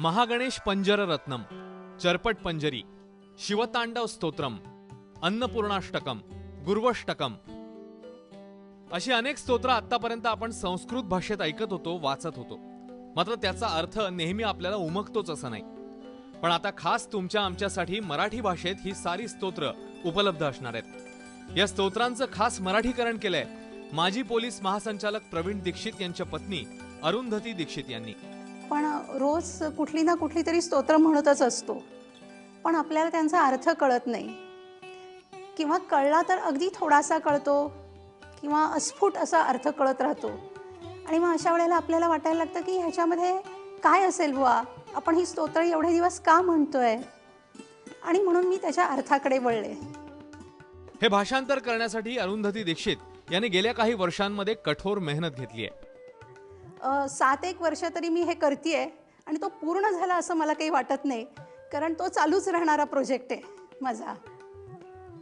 महागणेश पंजर रत्नम चरपट पंजरी शिवतांडव स्तोत्रम अन्नपूर्णाष्टकम गुर्वष्टकम अशी अनेक स्तोत्र आतापर्यंत आपण संस्कृत भाषेत ऐकत होतो वाचत होतो. मात्र त्याचा अर्थ नेहमी आपल्याला उमगतोच असं नाही. पण आता खास तुमच्या आमच्यासाठी मराठी भाषेत ही सारी स्तोत्र उपलब्ध असणार आहेत. या स्तोत्रांचं खास मराठीकरण केलंय माजी पोलीस महासंचालक प्रवीण दीक्षित यांच्या पत्नी अरुंधती दीक्षित यांनी. पण रोज कुठली ना कुठली तरी स्तोत्र म्हणतच असतो. पण आपल्याला त्यांचा अर्थ कळत नाही. किंवा कळला तर अगदी थोडासा कळतो किंवा अस्फुट असा अर्थ कळत राहतो. आणि मग अशा वेळेला आपल्याला वाटायला लागतं की ह्याच्यामध्ये काय असेल बुवा? आपण ही स्तोत्र एवढे दिवस का म्हणतोय? आणि म्हणून मी त्याच्या अर्थाकडे वळले. हे भाषांतर करण्यासाठी अरुंधती दीक्षित यांनी गेल्या काही वर्षांमध्ये कठोर मेहनत घेतली आहे. सात एक वर्ष तरी मी हे करते आणि तो पूर्ण झाला असं मला काही वाटत नाही कारण तो चालूच राहणारा प्रोजेक्ट आहे माझा.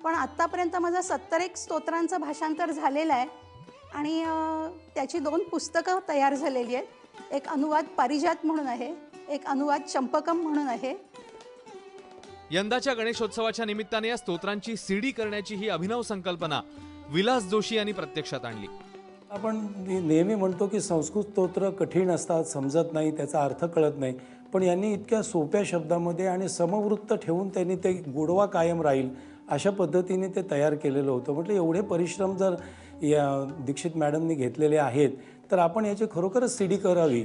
पण आत्तापर्यंत माझा सत्तर एक स्तोत्रांचं भाषांतर झालेलं आहे आणि त्याची दोन पुस्तकं तयार झालेली आहेत. एक अनुवाद पारिजात म्हणून आहे एक अनुवाद चंपकम म्हणून आहे. यंदाच्या गणेशोत्सवाच्या निमित्ताने या स्तोत्रांची सीडी करण्याची ही अभिनव संकल्पना विलास जोशी यांनी प्रत्यक्षात आणली. आपण नेहमी म्हणतो की संस्कृत स्तोत्र कठीण असतात समजत नाही त्याचा अर्थ कळत नाही. पण यांनी इतक्या सोप्या शब्दामध्ये आणि समवृत्त ठेवून त्यांनी ते गोडवा कायम राहील अशा पद्धतीने ते तयार केलेलं होतं. म्हटलं एवढे परिश्रम जर या दीक्षित मॅडमनी घेतलेले आहेत तर आपण याची खरोखरच सी डी करावी.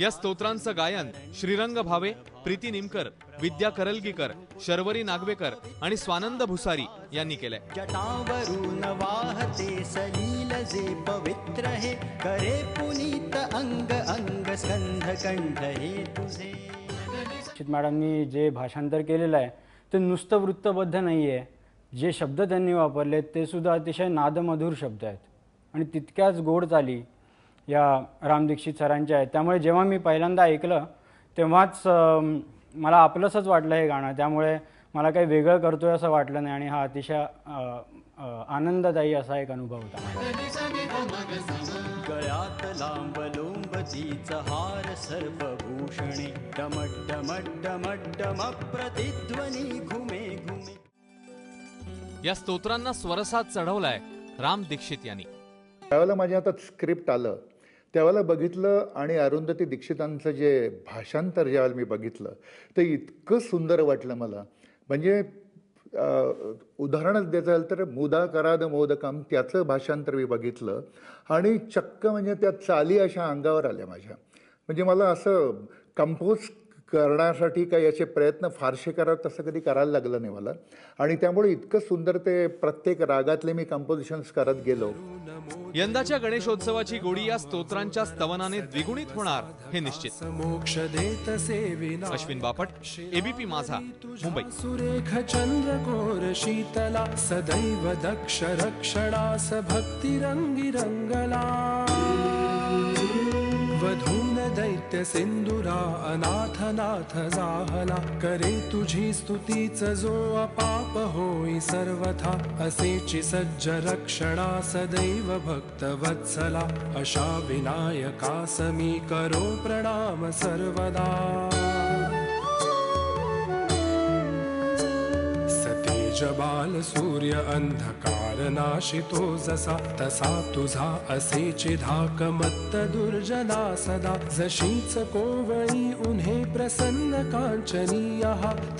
या स्तोत्रांचं गायन श्रीरंग भावे प्रीती निमकर विद्या करलगीकर शर्वरी नागवेकर आणि स्वानंद भुसारी यांनी केलंय. जटावरून वाहते सलील जे पवित्र हे करे पुनीत अंग अंग स्कंध कंठ हे तुझे. मॅडमनी जे भाषांतर केलेलं आहे ते नुसतं वृत्तबद्ध नाही आहे जे शब्द त्यांनी वापरले ते सुद्धा अतिशय नादमधुर शब्द आहेत. आणि तितक्याच गोड चाली या राम दीक्षित सरांच्या आहेत. त्यामुळे जेव्हा मी पहिल्यांदा ऐकलं तेव्हाच मला आपलंसंच वाटलं हे गाणं. त्यामुळे मला काही वेगळं करतोय असं वाटलं नाही आणि हा अतिशय आनंददायी असा एक अनुभव होता. माझा गळ्यात लांब लोंबतीच हार सर्पभूषणे डमट डमट डमट डम प्रतिध्वनी घुमे घुमे. या स्तोत्रांना स्वरसात चढवलाय राम दीक्षित यांनी. त्यावेळेला माझ्या हातात स्क्रिप्ट आलं. त्यावेळेला बघितलं आणि अरुंधती दीक्षितांचं जे भाषांतर ज्यावेळेला मी बघितलं ते इतकं सुंदर वाटलं मला. म्हणजे उदाहरणच द्यायचं झालं तर मुदा कराद मोदकम त्याचं भाषांतर मी बघितलं आणि चक्क म्हणजे त्या चाली अशा अंगावर आल्या माझ्या. म्हणजे मला असं कंपोज करण्यासाठी काही याचे प्रयत्न फारसे करावं तसं कधी करायला लागलं नाही मला. आणि त्यामुळे इतकं सुंदर ते प्रत्येक रागातले मी कंपोजिशन्स करत गेलो. यंदाच्या गणेशोत्सवाची गोडी या स्तोत्रांच्या स्तवनाने द्विगुणित होणार हे निश्चित. मोक्ष देत सेविना अश्विन बापट एबीपी माझा मुंबई. सुरेख चंद्रकोर शीतला सदैव दक्ष रक्षणास भक्तिरंगी रंगला वधून दैत्य सिंदुरा अनाथ नाथ जाहला करे तुझी स्तुतीच जो अपाप होई सर्वथा। असेची सज्ज रक्षणा सदैव भक्त वत्सला। अशा विनायकास मी करो प्रणाम सर्वदा सूर्य अंधकार नाशितो जसा तसा तुझा असेची धाक मत्त दुर्जना सदा। जशीच कोवळी उन्हे प्रसन्न कांचनीय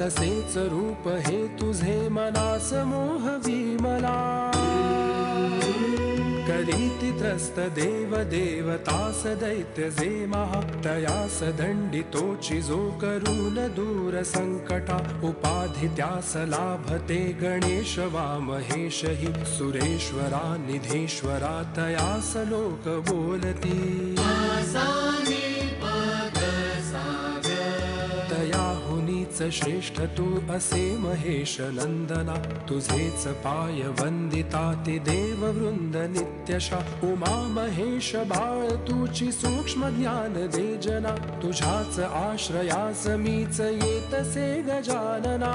तसेच रूप हे तुझे मनास मोह विमला ीति त्रस्तदेवदेवता स दैत्यसे महत्तया स दण्डितोचिजोकरुलदूरसङ्कटा उपाधित्या स लाभते गणेश वा महेश हि सुरेश्वरा निधेश्वरा तया स लोकबोलती। श्रेष्ठ तू असे महेश नंदना तुझेच पाय वंदिता ते देव वृंद नित्यशा उमा महेश बाळ तुची सूक्ष्म ज्ञान दे जना। मीच येतसे गजानना